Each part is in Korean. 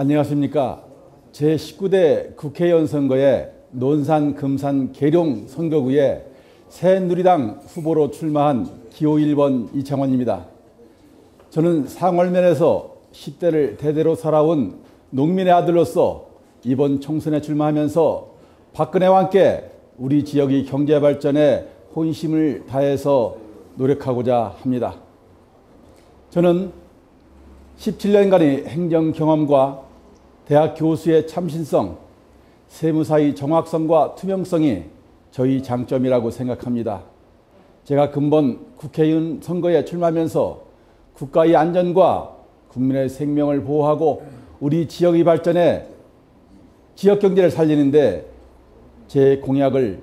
안녕하십니까. 제19대 국회의원 선거에 논산, 금산, 계룡 선거구에 새누리당 후보로 출마한 기호 1번 이창원입니다. 저는 상월면에서 10대를 대대로 살아온 농민의 아들로서 이번 총선에 출마하면서 박근혜와 함께 우리 지역의 경제 발전에 혼심을 다해서 노력하고자 합니다. 저는 17년간의 행정 경험과 대학 교수의 참신성, 세무사의 정확성과 투명성이 저희 장점이라고 생각합니다. 제가 근본 국회의원 선거에 출마하면서 국가의 안전과 국민의 생명을 보호하고 우리 지역의 발전에 지역 경제를 살리는데 제 공약을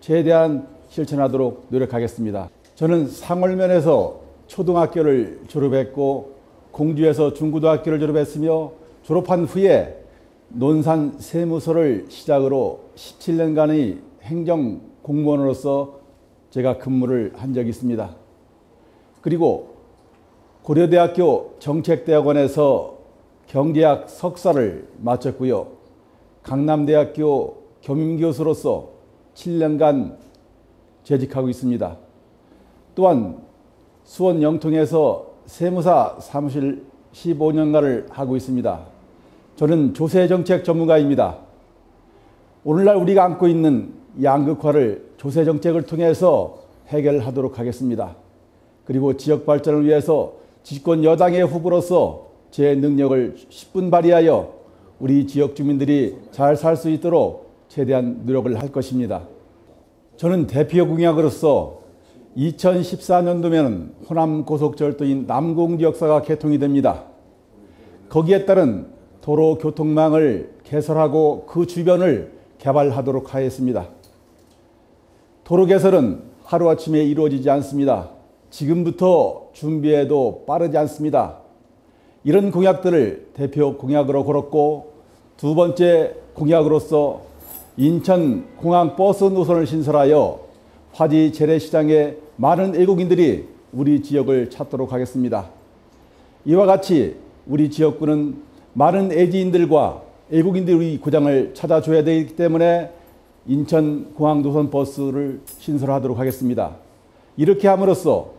최대한 실천하도록 노력하겠습니다. 저는 상월면에서 초등학교를 졸업했고 공주에서 중고등학교를 졸업했으며 졸업한 후에 논산 세무서를 시작으로 17년간의 행정 공무원으로서 제가 근무를 한 적이 있습니다. 그리고 고려대학교 정책대학원에서 경제학 석사를 마쳤고요. 강남대학교 겸임교수로서 7년간 재직하고 있습니다. 또한 수원 영통에서 세무사 사무실 15년간을 하고 있습니다. 저는 조세정책 전문가입니다. 오늘날 우리가 안고 있는 양극화를 조세정책을 통해서 해결하도록 하겠습니다. 그리고 지역 발전을 위해서 집권 여당의 후보로서 제 능력을 10분 발휘하여 우리 지역 주민들이 잘 살 수 있도록 최대한 노력을 할 것입니다. 저는 대표 공약으로서 2014년도면 호남 고속철도인 남공지역사가 개통이 됩니다. 거기에 따른 도로 교통망을 개설하고 그 주변을 개발하도록 하였습니다. 도로 개설은 하루아침에 이루어지지 않습니다. 지금부터 준비해도 빠르지 않습니다. 이런 공약들을 대표 공약으로 걸었고 두 번째 공약으로서 인천 공항 버스 노선을 신설하여 화지 재래시장에 많은 외국인들이 우리 지역을 찾도록 하겠습니다. 이와 같이 우리 지역구는 많은 애지인들과 외국인들이 우리 고장을 찾아줘야 되기 때문에 인천 공항 노선 버스를 신설하도록 하겠습니다. 이렇게 함으로써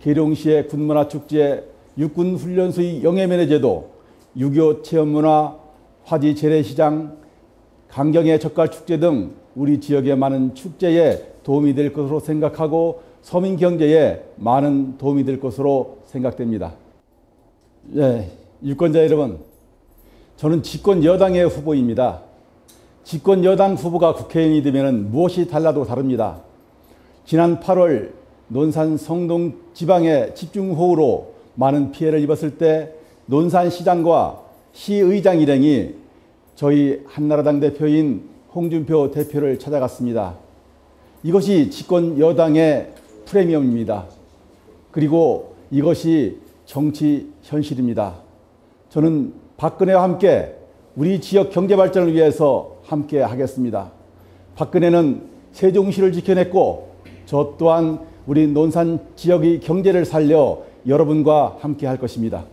계룡시의 군문화 축제, 육군 훈련소의 영예면회 제도, 유교 체험문화, 화지 재래시장, 강경의 젓갈 축제 등 우리 지역의 많은 축제에 도움이 될 것으로 생각하고 서민 경제에 많은 도움이 될 것으로 생각됩니다. 예, 유권자 여러분, 저는 집권 여당의 후보입니다. 집권 여당 후보가 국회의원이 되면 무엇이 달라도 다릅니다. 지난 8월 논산 성동 지방의 집중호우로 많은 피해를 입었을 때 논산시장과 시의장 일행이 저희 한나라당 대표인 홍준표 대표를 찾아갔습니다. 이것이 집권 여당의 프리미엄입니다. 그리고 이것이 정치 현실입니다. 저는 박근혜와 함께 우리 지역 경제 발전을 위해서 함께 하겠습니다. 박근혜는 세종시를 지켜냈고 저 또한 우리 논산 지역의 경제를 살려 여러분과 함께 할 것입니다.